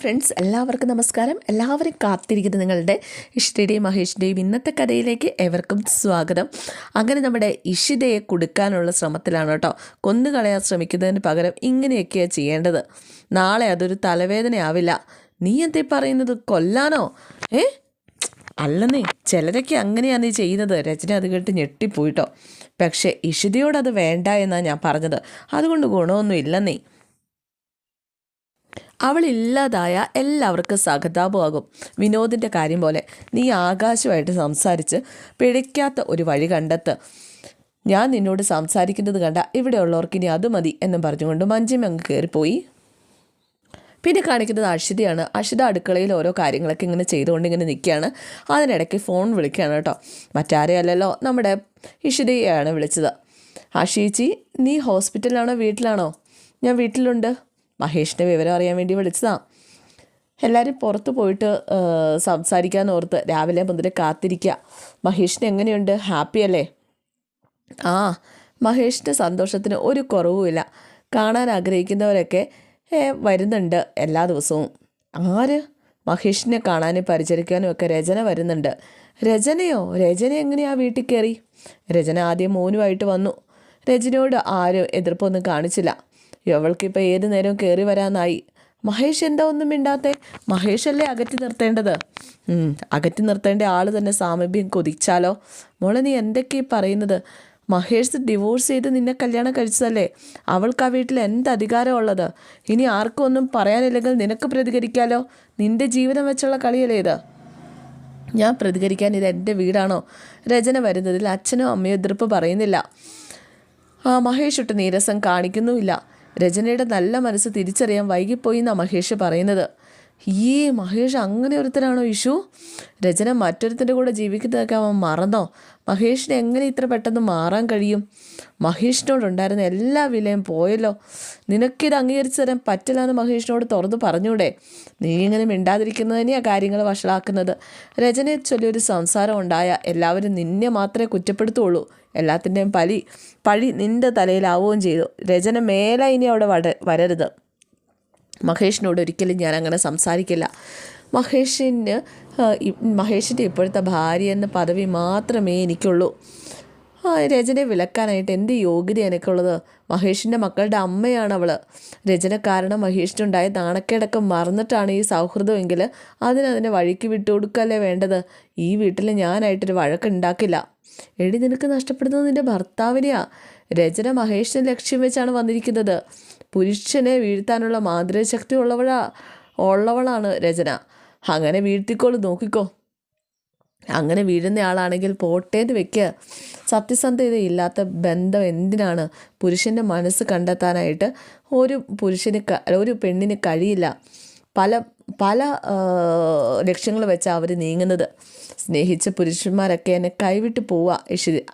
Friends എല്ലാവർക്കും നമസ്കാരം. എല്ലാവരും കാത്തിരിക്കുന്ന നിങ്ങളുടെ ഇഷിതയുടെയും മഹേഷിന്റെയും ഇന്നത്തെ കഥയിലേക്ക് എവർക്കും സ്വാഗതം. അങ്ങനെ നമ്മുടെ ഇഷിതയെ കൊടുക്കാനുള്ള ശ്രമത്തിലാണ് കേട്ടോ. കൊന്നുകളയാൻ ശ്രമിക്കുന്നതിന് പകരം ഇങ്ങനെയൊക്കെയാണ് ചെയ്യേണ്ടത്. നാളെ അതൊരു തലവേദനയാവില്ല. നീ എന്തേ പറയുന്നത്? കൊല്ലാനോ? ഏ? അല്ലെന്നേ ചിലരൊക്കെ അങ്ങനെയാണ് നീ ചെയ്യുന്നത്. രചന അത് കേട്ട് ഞെട്ടിപ്പോയിട്ടോ പക്ഷേ ഇഷിതയോട് അത് വേണ്ട എന്നാണ് ഞാൻ പറഞ്ഞത്. അതുകൊണ്ട് ഗുണമൊന്നും ഇല്ലെന്നേ. അവളില്ലാതായ എല്ലാവർക്കും സഹതാപമാകും. വിനോദിന്റെ കാര്യം പോലെ നീ ആകാശമായിട്ട് സംസാരിച്ച് പിഴയ്ക്കാത്ത ഒരു വഴി കണ്ടെത്ത്. ഞാൻ നിന്നോട് സംസാരിക്കുന്നത് കണ്ട ഇവിടെയുള്ളവർക്ക് ഇനി അത് മതി എന്നും പറഞ്ഞുകൊണ്ട് മഞ്ജിമ അങ്ങ് കയറിപ്പോയി പിന്നെ കാണിക്കുന്നത് അഷിതയാണ് അഷിത അടുക്കളയിൽ ഓരോ കാര്യങ്ങളൊക്കെ ഇങ്ങനെ ചെയ്തുകൊണ്ട് ഇങ്ങനെ നിൽക്കുകയാണ്. അതിനിടയ്ക്ക് ഫോൺ വിളിക്കുകയാണ് കേട്ടോ. മറ്റാരെയല്ലല്ലോ? നമ്മുടെ ഇഷിതയെയാണ് വിളിച്ചത്. ആഷീച്ചി നീ ഹോസ്പിറ്റലിലാണോ വീട്ടിലാണോ? ഞാൻ വീട്ടിലുണ്ട്. മഹേഷിന്റെ വിവരം അറിയാൻ വേണ്ടി വിളിച്ചതാണ് എല്ലാവരും പുറത്ത് പോയിട്ട് സംസാരിക്കാൻ ഓർത്ത് രാവിലെ മുതൽ കാത്തിരിക്കുക മഹേഷിന് എങ്ങനെയുണ്ട്? ഹാപ്പി അല്ലേ? ആ മഹേഷിന്റെ സന്തോഷത്തിന് ഒരു കുറവുമില്ല കാണാൻ ആഗ്രഹിക്കുന്നവരൊക്കെ വരുന്നുണ്ട് എല്ലാ ദിവസവും. ആര്? മഹേഷിനെ കാണാനും പരിചരിക്കാനും ഒക്കെ രചന വരുന്നുണ്ട്. രചനയോ? രചന എങ്ങനെയാ വീട്ടിൽ കയറി രചന ആദ്യം മോനുമായിട്ട് വന്നു. രചനയോട് ആരും എതിർപ്പൊന്നും കാണിച്ചില്ല. ഇവൾക്കിപ്പോൾ ഏത് നേരവും കയറി വരാനായി. മഹേഷ് എന്താ ഒന്നും മിണ്ടാത്തെ? മഹേഷല്ലേ അകറ്റി നിർത്തേണ്ടത്? അകറ്റി നിർത്തേണ്ട ആൾ തന്നെ സാമീപ്യം കൊതിച്ചാലോ? മോളെ നീ എന്തൊക്കെയാ പറയുന്നത്? മഹേഷ് ഡിവോഴ്സ് ചെയ്ത് നിന്നെ കല്യാണം കഴിച്ചതല്ലേ? അവൾക്ക് ആ വീട്ടിൽ എന്ത് അധികാരമുള്ളത് ഇനി ആർക്കും ഒന്നും പറയാനില്ലെങ്കിൽ നിനക്ക് പ്രതികരിക്കാലോ? നിന്റെ ജീവിതം വെച്ചുള്ള കളിയല്ലേ ഇത്? ഞാൻ പ്രതികരിക്കാൻ ഇത് എന്റെ വീടാണോ? രചന വരുന്നതിൽ അച്ഛനോ അമ്മയോ എതിർപ്പ് പറയുന്നില്ല. ആ മഹേഷ് ഒട്ട് നീരസം കാണിക്കുന്നുമില്ല. രചനയുടെ നല്ല മനസ്സ് തിരിച്ചറിയാൻ വൈകിപ്പോയി എന്നാണ് മഹേഷ് പറയുന്നത്. ഈ മഹേഷ് അങ്ങനെ ഒരുത്തരാണോ ഇഷു രചന മറ്റൊരുത്തന്റെ കൂടെ ജീവിക്കുന്നതൊക്കെ അവൻ മറന്നോ? മഹേഷിന് എങ്ങനെ ഇത്ര പെട്ടെന്ന് മാറാൻ കഴിയും? മഹേഷിനോടുണ്ടായിരുന്ന എല്ലാ വിലയും പോയല്ലോ. നിനക്കിത് അംഗീകരിച്ചു തരാൻ പറ്റില്ല എന്ന് മഹേഷിനോട് തുറന്ന് പറഞ്ഞൂടെ? നീ ഇങ്ങനെ മിണ്ടാതിരിക്കുന്നത് തന്നെയാണ് കാര്യങ്ങൾ വഷളാക്കുന്നത്. രചനയെ ചൊല്ലിയൊരു സംസാരം ഉണ്ടായ എല്ലാവരും നിന്നെ മാത്രമേ കുറ്റപ്പെടുത്തുള്ളൂ. എല്ലാത്തിന്റെയും പലി പഴി നിന്റെ തലയിലാവുകയും ചെയ്തു. രചന മേലെ ഇനി അവിടെ വട വരരുത്. മഹേഷിനോട് ഒരിക്കലും ഞാൻ അങ്ങനെ സംസാരിക്കില്ല. മഹേഷിന് മഹേഷിന്റെ ഇപ്പോഴത്തെ ഭാര്യ എന്ന പദവി മാത്രമേ എനിക്കുള്ളൂ. രചനയെ വിലക്കാനായിട്ട് എന്ത് യോഗ്യത എനിക്കുള്ളത്? മഹേഷിന്റെ മക്കളുടെ അമ്മയാണ് അവൾ രചന കാരണം മഹേഷിനുണ്ടായ നാണക്കേടൊക്കെ മറന്നിട്ടാണ് ഈ സൗഹൃദമെങ്കിൽ അതിനതിനെ വഴിക്ക് വിട്ടു കൊടുക്കല്ലേ വേണ്ടത്? ഈ വീട്ടിൽ ഞാനായിട്ടൊരു വഴക്കുണ്ടാക്കില്ല എടി നിനക്ക് നഷ്ടപ്പെടുന്നത് നിന്റെ ഭർത്താവിനെയാണ് രചന മഹേഷിനെ ലക്ഷ്യം വെച്ചാണ് വന്നിരിക്കുന്നത്. പുരുഷനെ വീഴ്ത്താനുള്ള മാതൃശക്തി ഉള്ളവഴാ ഉള്ളവളാണ് രചന. അങ്ങനെ വീഴ്ത്തിക്കോളൂ നോക്കിക്കോ. അങ്ങനെ വീഴുന്ന ആളാണെങ്കിൽ പോട്ടേന്ന് വെക്കുക സത്യസന്ധത ഇല്ലാത്ത ബന്ധം എന്തിനാണ്? പുരുഷന്റെ മനസ്സ് കണ്ടെത്താനായിട്ട് ഒരു പുരുഷന് ഒരു പെണ്ണിന് കഴിയില്ല. പല പല ലക്ഷ്യങ്ങൾ വെച്ചാണ് അവർ നീങ്ങുന്നത്. സ്നേഹിച്ച പുരുഷന്മാരൊക്കെ എന്നെ കൈവിട്ട് പോവുക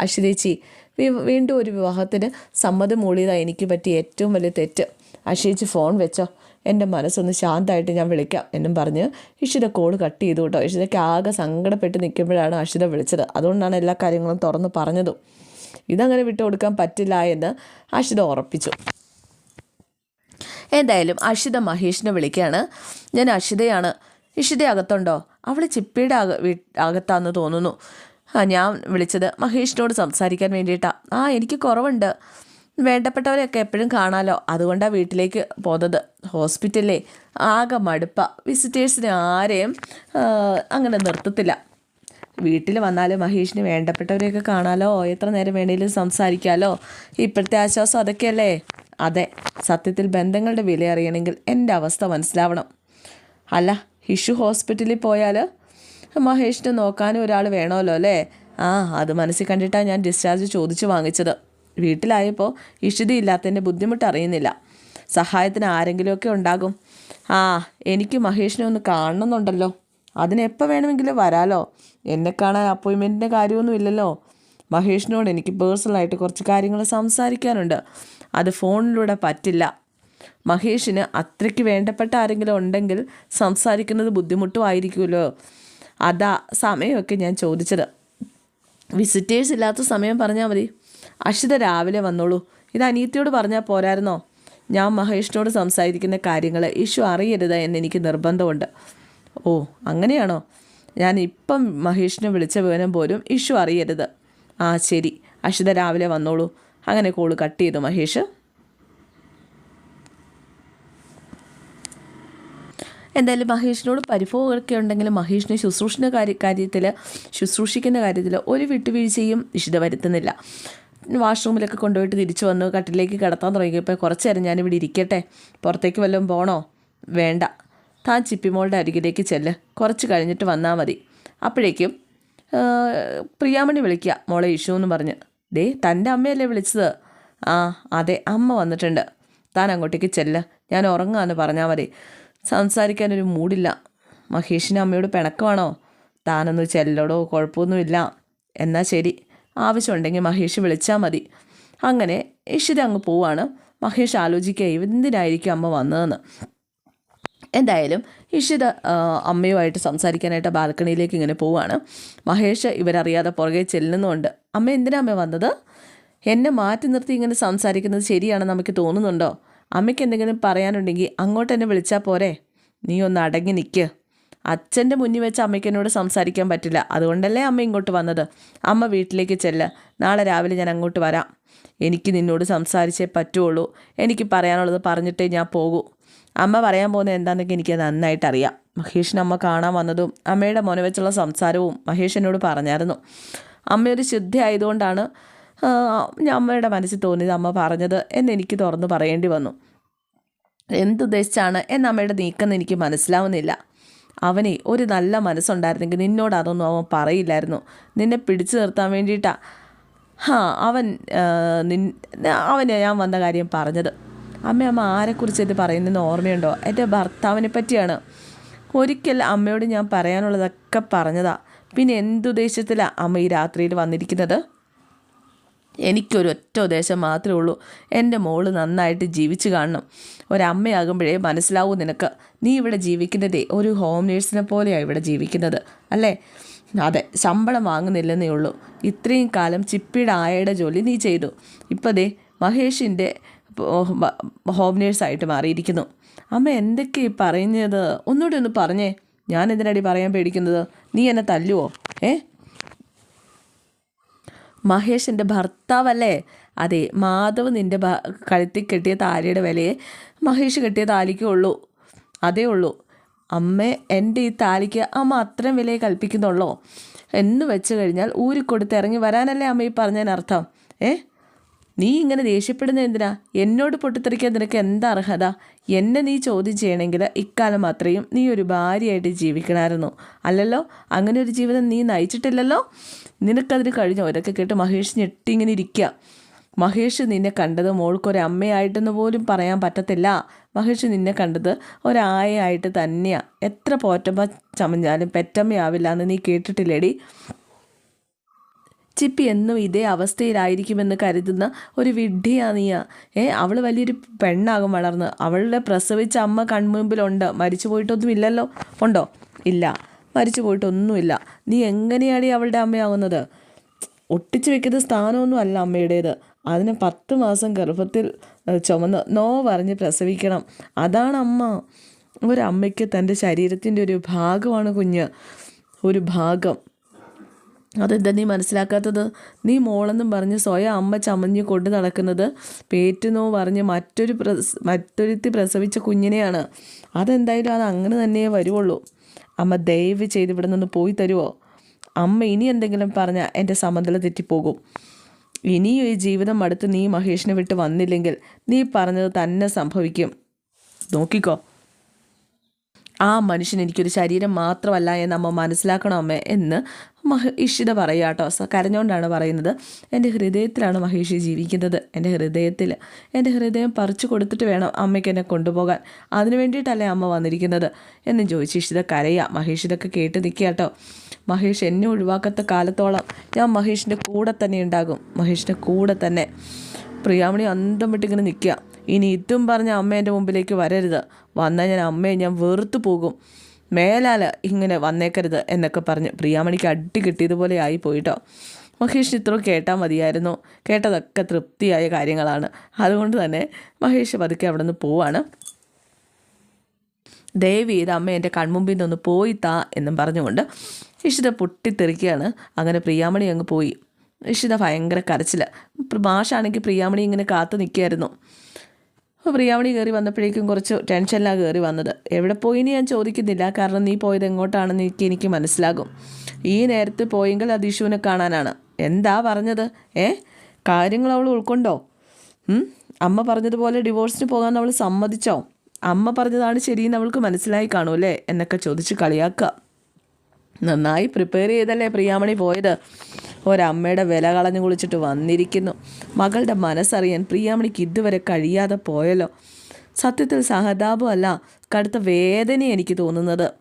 അശ്വതേച്ചി വീണ്ടും ഒരു വിവാഹത്തിന് സമ്മതം മൂളിയതാണ് എനിക്ക് പറ്റിയ ഏറ്റവും വലിയ തെറ്റ്. അശ്വതിച്ച് ഫോൺ വെച്ചോ. എന്റെ മനസ്സൊന്ന് ശാന്തമായിട്ട് ഞാൻ വിളിക്കാം എന്നും പറഞ്ഞ് ഇഷിത കോൾ കട്ട് ചെയ്തു കേട്ടോ ഇഷിതയ്ക്ക് ആകെ സങ്കടപ്പെട്ട് നിൽക്കുമ്പോഴാണ് അഷിത വിളിച്ചത്. അതുകൊണ്ടാണ് എല്ലാ കാര്യങ്ങളും തുറന്ന് പറഞ്ഞതും. ഇതങ്ങനെ വിട്ടു കൊടുക്കാൻ പറ്റില്ല എന്ന് അഷിത ഉറപ്പിച്ചു. എന്തായാലും അഷിത മഹേഷിനെ വിളിക്കുകയാണ് ഞാൻ അഷിതയാണ് ഇഷിത അകത്തുണ്ടോ? അവൾ ചിപ്പിയുടെ അക അകത്താന്ന് തോന്നുന്നു. ഞാൻ വിളിച്ചത് മഹേഷിനോട് സംസാരിക്കാൻ വേണ്ടിയിട്ടാണ് ആ എനിക്ക് കുറവുണ്ട്. വേണ്ടപ്പെട്ടവരെയൊക്കെ എപ്പോഴും കാണാമല്ലോ അതുകൊണ്ടാണ് വീട്ടിലേക്ക് പോകുന്നത് ഹോസ്പിറ്റലിലെ ആകെ മടുപ്പ. വിസിറ്റേഴ്സിനെ ആരെയും അങ്ങനെ നിർത്തത്തില്ല. വീട്ടിൽ വന്നാൽ മഹേഷിന് വേണ്ടപ്പെട്ടവരെയൊക്കെ കാണാലോ? എത്ര നേരം വേണേലും സംസാരിക്കാമല്ലോ ഇപ്പോഴത്തെ ആശ്വാസം അതൊക്കെയല്ലേ? അതെ സത്യത്തിൽ ബന്ധങ്ങളുടെ വില അറിയണമെങ്കിൽ എന്റെ അവസ്ഥ മനസ്സിലാവണം. അല്ല ഹിഷു ഹോസ്പിറ്റലിൽ പോയാൽ മഹേഷിനെ നോക്കാനും ഒരാൾ വേണമല്ലോ അല്ലേ? ആ അത് മനസ്സിൽ കണ്ടിട്ടാണ് ഞാൻ ഡിസ്ചാർജ് ചോദിച്ചു വാങ്ങിച്ചത്. വീട്ടിലായപ്പോൾ ഇഷിതി ഇല്ലാത്തതിന്റെ ബുദ്ധിമുട്ട് അറിയുന്നില്ല. സഹായത്തിന് ആരെങ്കിലുമൊക്കെ ഉണ്ടാകും. ആ എനിക്ക് മഹേഷിനെ ഒന്ന് കാണണമെന്നുണ്ടല്ലോ. അതിനെപ്പോൾ വേണമെങ്കിലും വരാലോ. എന്നെ കാണാൻ അപ്പോയിൻമെന്റിന്റെ കാര്യമൊന്നും ഇല്ലല്ലോ. മഹേഷിനോട് എനിക്ക് പേഴ്സണലായിട്ട് കുറച്ച് കാര്യങ്ങൾ സംസാരിക്കാനുണ്ട്. അത് ഫോണിലൂടെ പറ്റില്ല. മഹേഷിന് അത്രയ്ക്ക് വേണ്ടപ്പെട്ട ആരെങ്കിലും ഉണ്ടെങ്കിൽ സംസാരിക്കുന്നത് ബുദ്ധിമുട്ടുമായിരിക്കുമല്ലോ അതാ സമയമൊക്കെ ഞാൻ ചോദിച്ചത്. വിസിറ്റേഴ്സ് ഇല്ലാത്ത സമയം പറഞ്ഞാൽ മതി. അഷിത രാവിലെ വന്നോളൂ. ഇത് അനീത്തിയോട് പറഞ്ഞാൽ പോരായിരുന്നോ? ഞാൻ മഹേഷിനോട് സംസാരിക്കുന്ന കാര്യങ്ങൾ ഇഷു അറിയരുത് എന്നെനിക്ക് നിർബന്ധമുണ്ട്. ഓ അങ്ങനെയാണോ? ഞാൻ ഇപ്പം മഹേഷിനെ വിളിച്ച വിവരം പോലും ഇഷു അറിയരുത്. ആ ശരി. അഷിത രാവിലെ വന്നോളൂ. അങ്ങനെ കോൾ കട്ട് ചെയ്തു മഹേഷ്. എന്തായാലും മഹേഷിനോട് പരിഭവമൊക്കെ ഉണ്ടെങ്കിലും മഹേഷിനെ ശുശ്രൂഷിക്കുന്ന കാര്യ കാര്യത്തിൽ ശുശ്രൂഷിക്കുന്ന കാര്യത്തിൽ ഒരു വിട്ടുവീഴ്ചയും ഇഷിത വരുത്തുന്നില്ല. വാഷ്റൂമിലൊക്കെ കൊണ്ടുപോയിട്ട് തിരിച്ചു വന്നു കട്ടിലേക്ക് കിടത്താൻ തുടങ്ങിയപ്പോൾ കുറച്ച് നേരം ഞാനിവിടെ ഇരിക്കട്ടെ പുറത്തേക്ക് വല്ലതും പോണോ? വേണ്ട. താൻ ചിപ്പിമോളുടെ അരികിലേക്ക് ചെല്ല്. കുറച്ച് കഴിഞ്ഞിട്ട് വന്നാൽ മതി. അപ്പോഴേക്കും പ്രിയാമണി വിളിക്കുക മോളെ ഇഷു എന്ന് പറഞ്ഞ്. ദേ തന്റെ അമ്മയല്ലേ വിളിച്ചത്? ആ അതെ അമ്മ വന്നിട്ടുണ്ട്. താൻ അങ്ങോട്ടേക്ക് ചെല്ല്. ഞാൻ ഉറങ്ങാമെന്ന് പറഞ്ഞാൽ മതി. സംസാരിക്കാനൊരു മൂടില്ല. മഹേഷിന് അമ്മയോട് പിണക്കമാണോ? താനൊന്ന് ചെല്ലടോ കുഴപ്പമൊന്നുമില്ല. എന്നാൽ ശരി. ആവശ്യമുണ്ടെങ്കിൽ മഹേഷ് വിളിച്ചാൽ മതി. അങ്ങനെ ഇഷിത അങ്ങ് പോവാണ്. മഹേഷ് ആലോചിക്കുക എന്തിനായിരിക്കും അമ്മ വന്നതെന്ന്. എന്തായാലും ഇഷിത അമ്മയുമായിട്ട് സംസാരിക്കാനായിട്ട് ബാൽക്കണിയിലേക്ക് ഇങ്ങനെ പോവാണ്. മഹേഷ് ഇവരറിയാതെ പുറകെ ചെല്ലുന്നുണ്ട്. അമ്മ എന്തിനാ അമ്മ വന്നത്? എന്നെ മാറ്റി നിർത്തി ഇങ്ങനെ സംസാരിക്കുന്നത് ശരിയാണെന്ന് നമുക്ക് തോന്നുന്നുണ്ടോ? അമ്മയ്ക്ക് എന്തെങ്കിലും പറയാനുണ്ടെങ്കിൽ അങ്ങോട്ട് എന്നെ വിളിച്ചാൽ പോരെ. നീ ഒന്ന് അടങ്ങി നിൽക്ക് അച്ഛന്റെ മുന്നിൽ വെച്ച് അമ്മയ്ക്ക് എന്നോട് സംസാരിക്കാൻ പറ്റില്ല. അതുകൊണ്ടല്ലേ അമ്മ ഇങ്ങോട്ട് വന്നത്. അമ്മ വീട്ടിലേക്ക് ചെല്ല. നാളെ രാവിലെ ഞാൻ അങ്ങോട്ട് വരാം. എനിക്ക് നിന്നോട് സംസാരിച്ചേ പറ്റുള്ളൂ. എനിക്ക് പറയാനുള്ളത് പറഞ്ഞിട്ടേ ഞാൻ പോകൂ. അമ്മ പറയാൻ പോകുന്നത് എന്താണെന്നൊക്കെ എനിക്ക് നന്നായിട്ട് അറിയാം. മഹേഷിന് അമ്മ കാണാൻ വന്നതും അമ്മയുടെ മോനെ വെച്ചുള്ള സംസാരവും മഹേഷ് എന്നോട് പറഞ്ഞായിരുന്നു. അമ്മയൊരു ശുദ്ധി ആയതുകൊണ്ടാണ് അമ്മയുടെ മനസ്സിൽ തോന്നിയത് അമ്മ പറഞ്ഞത് എന്നെനിക്ക് തുറന്നു പറയേണ്ടി വന്നു. എന്തുദ്ദേശിച്ചാണ് എന്ന അമ്മയുടെ നീക്കം എനിക്ക് മനസ്സിലാവുന്നില്ല. അവനെ ഒരു നല്ല മനസ്സുണ്ടായിരുന്നെങ്കിൽ നിന്നോട് അതൊന്നും അവൻ പറയില്ലായിരുന്നു. നിന്നെ പിടിച്ചു നിർത്താൻ വേണ്ടിയിട്ടാ. ഹാ അവൻ നിൻ അവന് ഞാൻ വന്ന കാര്യം പറഞ്ഞത്. അമ്മ അമ്മ ആരെക്കുറിച്ച് ഇത് പറയുന്നതെന്ന് ഓർമ്മയുണ്ടോ? എന്റെ ഭർത്താവിനെ പറ്റിയാണ്. ഒരിക്കൽ അമ്മയോട് ഞാൻ പറയാനുള്ളതൊക്കെ പറഞ്ഞതാ. പിന്നെ എന്തുദ്ദേശത്തിലാണ് അമ്മ ഈ രാത്രിയിൽ വന്നിരിക്കുന്നത്? എനിക്കൊരു ഒറ്റ ഉദ്ദേശം മാത്രമേ ഉള്ളൂ. എന്റെ മോൾ നന്നായിട്ട് ജീവിച്ചു കാണണം. ഒരമ്മയാകുമ്പോഴേ മനസ്സിലാവൂ നിനക്ക്. നീ ഇവിടെ ജീവിക്കുന്നതേ ഒരു ഹോം നേഴ്സിനെ പോലെയാണ് ഇവിടെ ജീവിക്കുന്നത് അല്ലേ? അതെ ശമ്പളം വാങ്ങുന്നില്ലെന്നേ ഉള്ളൂ. ഇത്രയും കാലം ചിപ്പിയുടെ ആയയുടെ ജോലി നീ ചെയ്തു. ഇപ്പോൾ ദേ മഹേഷിന്റെ ഹോം നേഴ്സായിട്ട് മാറിയിരിക്കുന്നു. അമ്മ എന്തൊക്കെ പറയുന്നത്? ഒന്നുകൂടി ഒന്ന് പറഞ്ഞേ. ഞാൻ എന്തിനടി പറയാൻ പേടിക്കുന്നത്? നീ എന്നെ തല്ലുവോ? ഏ? മഹേഷ് എന്റെ ഭർത്താവല്ലേ? അതെ മാധവ് നിന്റെ ഭ കഴുത്തിൽ കെട്ടിയ താലിയുടെ വിലയെ മഹേഷ് കെട്ടിയ താലിക്കേ ഉള്ളൂ. അതേ ഉള്ളൂ. അമ്മ എന്റെ ഈ താലിക്ക് അമ്മ അത്രയും വിലയെ കൽപ്പിക്കുന്നുള്ളോ? എന്ന് വെച്ച് കഴിഞ്ഞാൽ ഊരിക്കൊടുത്ത് ഇറങ്ങി വരാനല്ലേ അമ്മ ഈ പറഞ്ഞതിനർത്ഥം? ഏ? നീ ഇങ്ങനെ ദേഷ്യപ്പെടുന്ന എന്തിനാ? എന്നോട് പൊട്ടിത്തെറിക്കാൻ നിനക്ക് എന്താ അർഹത? എന്നെ നീ ചോദ്യം ചെയ്യണമെങ്കിൽ ഇക്കാലം അത്രയും നീ ഒരു ഭാര്യയായിട്ട് ജീവിക്കണമായിരുന്നു. അല്ലല്ലോ? അങ്ങനെ ഒരു ജീവിതം നീ നയിച്ചിട്ടില്ലല്ലോ? നിനക്കതിന് കഴിഞ്ഞോ ഇതൊക്കെ കേട്ട് മഹേഷ് ഞെട്ടിങ്ങനെ ഇരിക്കുക മഹേഷ് നിന്നെ കണ്ടത് മോൾക്കൊരു അമ്മയായിട്ടെന്ന് പോലും പറയാൻ പറ്റത്തില്ല. മഹേഷ് നിന്നെ കണ്ടത് ഒരായയായിട്ട് തന്നെയാണ് എത്ര പോറ്റമ്മ ചമഞ്ഞാലും പെറ്റമ്മയാവില്ല എന്ന് നീ കേട്ടിട്ടില്ലേടി? ചിപ്പി എന്നും ഇതേ അവസ്ഥയിലായിരിക്കുമെന്ന് കരുതുന്ന ഒരു വിഡ്ഢിയാണ് നീയ ഏ അവൾ വലിയൊരു പെണ്ണാകും വളർന്ന്. അവളുടെ പ്രസവിച്ച അമ്മ കൺമുമ്പിലുണ്ട്. മരിച്ചു പോയിട്ടൊന്നും ഇല്ലല്ലോ ഉണ്ടോ? ഇല്ല. മരിച്ചു പോയിട്ടൊന്നുമില്ല. നീ എങ്ങനെയാണ് അവളുടെ അമ്മയാകുന്നത്? ഒട്ടിച്ചു വെക്കുന്ന സ്ഥാനമൊന്നും അല്ല അമ്മയുടേത്. അതിന് പത്ത് മാസം ഗർഭത്തിൽ ചുമന്ന് നോ പറഞ്ഞ് പ്രസവിക്കണം. അതാണ് അമ്മ. ഒരമ്മയ്ക്ക് തന്റെ ശരീരത്തിന്റെ ഒരു ഭാഗമാണ് കുഞ്ഞ്. ഒരു ഭാഗം. അതെന്താ നീ മനസ്സിലാക്കാത്തത്? നീ മോളെന്നും പറഞ്ഞ് സ്വയം അമ്മ ചമഞ്ഞ് കൊണ്ട് നടക്കുന്നത് പേറ്റുന്നോ പറഞ്ഞ് മറ്റൊരു പ്രസ് മറ്റൊരുത്തി പ്രസവിച്ച കുഞ്ഞിനെയാണ്. അതെന്തായാലും അത് അങ്ങനെ തന്നെയേ വരുവുള്ളൂ. അമ്മ ദയവ് ചെയ്ത് ഇവിടെ നിന്ന് പോയി തരുമോ അമ്മ ഇനി എന്തെങ്കിലും പറഞ്ഞാൽ എന്റെ സമനില തെറ്റിപ്പോകും. ഇനിയും ഈ ജീവിതം അടുത്ത് നീ മഹേഷിനെ വിട്ട് വന്നില്ലെങ്കിൽ നീ പറഞ്ഞത് തന്നെ സംഭവിക്കും. നോക്കിക്കോ. ആ മനുഷ്യൻ എനിക്കൊരു ശരീരം മാത്രമല്ല എന്ന് അമ്മ മനസ്സിലാക്കണം അമ്മേ എന്ന് മഹ ഇഷിത പറയാം കേട്ടോ കരഞ്ഞുകൊണ്ടാണ് പറയുന്നത്. എന്റെ ഹൃദയത്തിലാണ് മഹേഷി ജീവിക്കുന്നത്. എന്റെ ഹൃദയത്തിൽ എന്റെ ഹൃദയം പറിച്ചു കൊടുത്തിട്ട് വേണം അമ്മയ്ക്ക് എന്നെ കൊണ്ടുപോകാൻ. അതിനു വേണ്ടിയിട്ടല്ലേ അമ്മ വന്നിരിക്കുന്നത് എന്ന് ചോദിച്ച് ഇഷിത കരയുക മഹേഷ് ഇതൊക്കെ കേട്ട് നിൽക്കുക കേട്ടോ. മഹേഷ് എന്നെ ഒഴിവാക്കാത്ത കാലത്തോളം ഞാൻ മഹേഷിന്റെ കൂടെ തന്നെ ഉണ്ടാകും. മഹേഷിന്റെ കൂടെ തന്നെ. പ്രിയാമണി അന്തം വിട്ടിങ്ങനെ നിൽക്കുക. ഇനി ഇതും പറഞ്ഞ അമ്മേന്റെ മുമ്പിലേക്ക് വരരുത്. വന്നാൽ ഞാൻ അമ്മയെ ഞാൻ വെറുത്തു പോകും. മേലാൽ ഇങ്ങനെ വന്നേക്കരുത് എന്നൊക്കെ പറഞ്ഞ് പ്രിയാമണിക്ക് അടി കിട്ടിയതുപോലെ ആയി പോയിട്ടോ. മഹേഷ് ഇത്ര കേട്ടാൽ മതിയായിരുന്നു. കേട്ടതൊക്കെ തൃപ്തിയായ കാര്യങ്ങളാണ്. അതുകൊണ്ട് തന്നെ മഹേഷ് പതുക്കെ അവിടെ നിന്ന് പോവാണ്. ദേവി ഇത് അമ്മ എന്റെ കൺമുമ്പിൽ നിന്നൊന്ന് പോയി താ എന്നും പറഞ്ഞുകൊണ്ട് ഇഷിത പൊട്ടിത്തെറിക്കുകയാണ്. അങ്ങനെ പ്രിയാമണി അങ്ങ് പോയി. ഇഷിത ഭയങ്കര കരച്ചിൽ മാഷാണെങ്കിൽ പ്രിയാമണി ഇങ്ങനെ കാത്തു നിൽക്കുകയായിരുന്നു. പ്രിയാമണി കയറി വന്നപ്പോഴേക്കും കുറച്ച് ടെൻഷനിലാണ് കയറി വന്നത്. എവിടെ പോയിന്ന് ഞാൻ ചോദിക്കുന്നില്ല. കാരണം നീ പോയത് എങ്ങോട്ടാണെന്ന് എനിക്ക് എനിക്ക് മനസ്സിലാകും. ഈ നേരത്ത് പോയെങ്കിൽ അത് കാണാനാണ്. എന്താ പറഞ്ഞത്? ഏ? കാര്യങ്ങൾ അവൾ ഉൾക്കൊണ്ടോ? അമ്മ പറഞ്ഞതുപോലെ ഡിവോഴ്സിന് പോകാൻ അവൾ സമ്മതിച്ചോ? അമ്മ പറഞ്ഞതാണ് ശരിയെന്ന് അവൾക്ക് മനസ്സിലായി കാണുമല്ലേ എന്നൊക്കെ ചോദിച്ച് കളിയാക്കുക. നന്നായി പ്രിപ്പയർ ചെയ്തല്ലേ പ്രിയാമണി പോയത്? ഒരമ്മയുടെ വില കളഞ്ഞു കുളിച്ചിട്ട് വന്നിരിക്കുന്നു. മകളുടെ മനസ്സറിയാൻ പ്രിയാമണിക്ക് ഇതുവരെ കഴിയാതെ പോയല്ലോ. സത്യത്തിൽ സഹതാപമല്ല കടുത്ത വേദന എനിക്ക് തോന്നുന്നത്.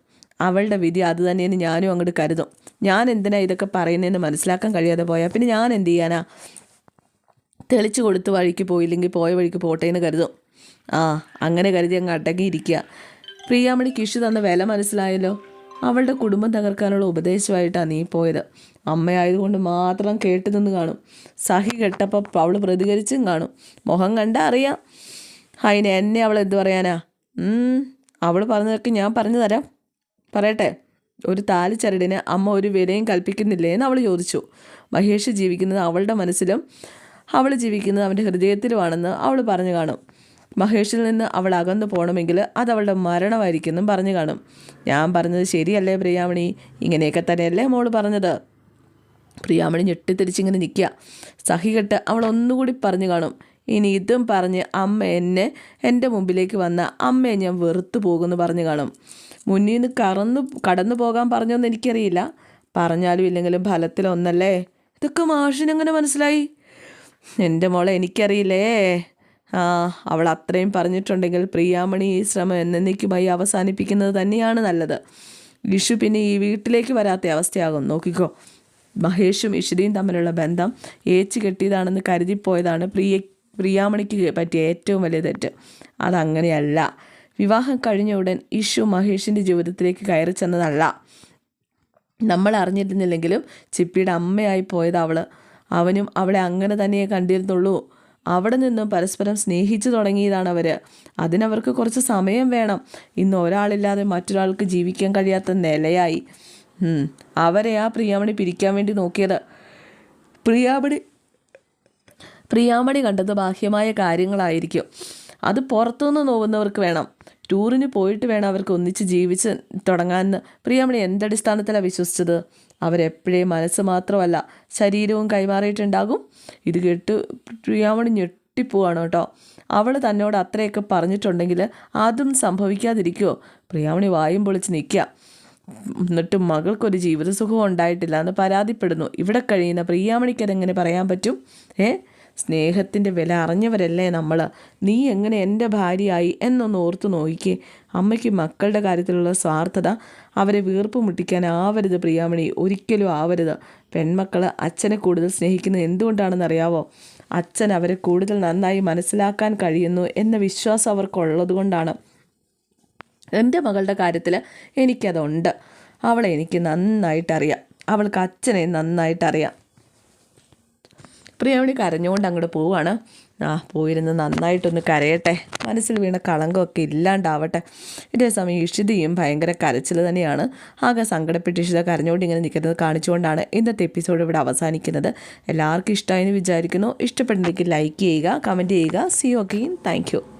അവളുടെ വിധി അത് തന്നെയെന്ന് ഞാനും അങ്ങോട്ട് കരുതും. ഞാൻ എന്തിനാ ഇതൊക്കെ പറയുന്നതെന്ന് മനസ്സിലാക്കാൻ കഴിയാതെ പോയാൽ പിന്നെ ഞാൻ എന്ത് ചെയ്യാനാ? തെളിച്ചു കൊടുത്ത് വഴിക്ക് പോയില്ലെങ്കിൽ പോയ വഴിക്ക് പോട്ടെ എന്ന് കരുതും. ആ അങ്ങനെ കരുതി അങ്ങ് അടങ്ങിയിരിക്കുക. പ്രിയാമണി ഇഷു തന്ന വില മനസ്സിലായല്ലോ. അവളുടെ കുടുംബം തകർക്കാനുള്ള ഉപദേശമായിട്ടാണ് നീ പോയത്. അമ്മയായതുകൊണ്ട് മാത്രം കേട്ടു നിന്ന് കാണും. സഹി കെട്ടപ്പോൾ അവൾ പ്രതികരിച്ചും കാണും. മുഖം കണ്ടാൽ അറിയാം. അതിന് എന്നെ അവൾ എന്ത് പറയാനാ? അവൾ പറഞ്ഞതൊക്കെ ഞാൻ പറഞ്ഞു തരാം. പറയട്ടെ. ഒരു താലിച്ചരടിന് അമ്മ ഒരു വിലയും കൽപ്പിക്കുന്നില്ലേ എന്ന് അവൾ ചോദിച്ചു. മഹേഷ് ജീവിക്കുന്നത് അവളുടെ മനസ്സിലും അവൾ ജീവിക്കുന്നത് അവന്റെ ഹൃദയത്തിലുമാണെന്ന് അവൾ പറഞ്ഞു കാണും. മഹേഷിൽ നിന്ന് അവൾ അകന്നു പോകണമെങ്കിൽ അത് അവളുടെ മരണമായിരിക്കുമെന്നും പറഞ്ഞു കാണും. ഞാൻ പറഞ്ഞത് ശരിയല്ലേ പ്രിയാമണി? ഇങ്ങനെയൊക്കെ തന്നെയല്ലേ മോൾ പറഞ്ഞത്? പ്രിയാമണി ഞെട്ടിത്തിരിച്ചിങ്ങനെ നിൽക്കുക. സഹികെട്ട് അവൾ ഒന്നുകൂടി പറഞ്ഞു കാണും. ഇനി ഇതും പറഞ്ഞ് അമ്മ എന്നെ എന്റെ മുമ്പിലേക്ക് വന്ന അമ്മയെ ഞാൻ വെറുത്തു പോകുമെന്ന് പറഞ്ഞു കാണും. മുന്നിൽ നിന്ന് കറന്നു കടന്നു പോകാൻ പറഞ്ഞോന്ന് എനിക്കറിയില്ല. പറഞ്ഞാലും ഇല്ലെങ്കിലും ഫലത്തിലൊന്നല്ലേ? ഇതൊക്കെ മാഷിനെങ്ങനെ മനസ്സിലായി? എന്റെ മോളെ എനിക്കറിയില്ലേ? അവൾ അത്രയും പറഞ്ഞിട്ടുണ്ടെങ്കിൽ പ്രിയാമണി ഈ ശ്രമം എന്നേക്കുമായി അവസാനിപ്പിക്കുന്നത് തന്നെയാണ് നല്ലത്. വിഷു പിന്നെ ഈ വീട്ടിലേക്ക് വരാത്ത അവസ്ഥയാകും. നോക്കിക്കോ. മഹേഷും ഇഷിതയും തമ്മിലുള്ള ബന്ധം ഏച്ചു കെട്ടിയതാണെന്ന് കരുതിപ്പോയതാണ് പ്രിയ പ്രിയാമണിക്ക് പറ്റിയ ഏറ്റവും വലിയ തെറ്റ്. അതങ്ങനെയല്ല. വിവാഹം കഴിഞ്ഞ ഉടൻ ഇഷു മഹേഷിന്റെ ജീവിതത്തിലേക്ക് കയറി ചെന്നതല്ല. നമ്മൾ അറിഞ്ഞിരുന്നില്ലെങ്കിലും ചിപ്പിയുടെ അമ്മയായി പോയത് അവൾ അവനും അവളെ അങ്ങനെ തന്നെയേ കണ്ടിരുന്നുള്ളൂ. അവിടെ നിന്നും പരസ്പരം സ്നേഹിച്ചു തുടങ്ങിയതാണ് അവർ അതിനവർക്ക് കുറച്ച് സമയം വേണം. ഇന്ന് ഒരാളില്ലാതെ മറ്റൊരാൾക്ക് ജീവിക്കാൻ കഴിയാത്ത നിലയായി. അവരെ ആ പ്രിയാമണി പിരിക്കാൻ വേണ്ടി നോക്കിയത്. പ്രിയാമണി പ്രിയാമണി കണ്ടത് ബാഹ്യമായ കാര്യങ്ങളായിരിക്കും. അത് പുറത്തുനിന്ന് നോവുന്നവർക്ക് വേണം. ടൂറിന് പോയിട്ട് വേണം അവർക്ക് ഒന്നിച്ച് ജീവിച്ച് തുടങ്ങാമെന്ന് പ്രിയാമണി എന്തടിസ്ഥാനത്തിലാണ് വിശ്വസിച്ചത്? അവരെപ്പോഴേ മനസ്സ് മാത്രമല്ല ശരീരവും കൈമാറിയിട്ടുണ്ടാകും. ഇത് കേട്ട് പ്രിയാമണി ഞെട്ടിപ്പോവാണ് കേട്ടോ. അവൾ തന്നോട് അത്രയൊക്കെ പറഞ്ഞിട്ടുണ്ടെങ്കിൽ അതും സംഭവിക്കാതിരിക്കുമോ പ്രിയാമണി വായും പൊളിച്ച് നിൽക്കുക. എന്നിട്ട് മകൾക്കൊരു ജീവിത സുഖം ഉണ്ടായിട്ടില്ല എന്ന് പരാതിപ്പെടുന്നു. ഇവിടെ കഴിയുന്ന പ്രിയാമണിക്ക് അതെങ്ങനെ പറയാൻ പറ്റും? ഏ? സ്നേഹത്തിന്റെ വില അറിഞ്ഞവരല്ലേ നമ്മൾ? നീ എങ്ങനെ എന്റെ ഭാര്യയായി എന്നൊന്ന് ഓർത്തു നോക്കിക്കേ അമ്മയ്ക്ക് മക്കളുടെ കാര്യത്തിലുള്ള സ്വാർത്ഥത അവരെ വീർപ്പ് മുട്ടിക്കാൻ ആവരുത് പ്രിയാമണി. ഒരിക്കലും ആവരുത്. പെൺമക്കൾ അച്ഛനെ കൂടുതൽ സ്നേഹിക്കുന്നത് എന്തുകൊണ്ടാണെന്ന് അറിയാവോ? അച്ഛൻ അവരെ കൂടുതൽ നന്നായി മനസ്സിലാക്കാൻ കഴിയുന്നു എന്ന വിശ്വാസം അവർക്കുള്ളത് കൊണ്ടാണ്. എന്റെ മകളുടെ കാര്യത്തിൽ എനിക്കതുണ്ട്. അവളെ എനിക്ക് നന്നായിട്ടറിയാം. അവൾക്ക് അച്ഛനെ നന്നായിട്ടറിയാം. പ്രിയാമണി കരഞ്ഞുകൊണ്ട് അങ്ങോട്ട് പോവാണ്. ആ പോയിരുന്ന് നന്നായിട്ടൊന്ന് കരയട്ടെ. മനസ്സിൽ വീണ കളങ്കമൊക്കെ ഇല്ലാണ്ടാവട്ടെ. ഇതേ സമയം ഇഷിതയും ഭയങ്കര കരച്ചിൽ തന്നെയാണ്. ആകെ സങ്കടപ്പെട്ട് ഇഷിത കരഞ്ഞുകൊണ്ട് ഇങ്ങനെ നിൽക്കുന്നത് കാണിച്ചുകൊണ്ടാണ് ഇന്നത്തെ എപ്പിസോഡ് ഇവിടെ അവസാനിക്കുന്നത്. എല്ലാവർക്കും ഇഷ്ടമായെന്ന് വിചാരിക്കുന്നു. ഇഷ്ടപ്പെട്ടെങ്കിൽ ലൈക്ക് ചെയ്യുക കമന്റ് ചെയ്യുക. C ഓക്കെയും thank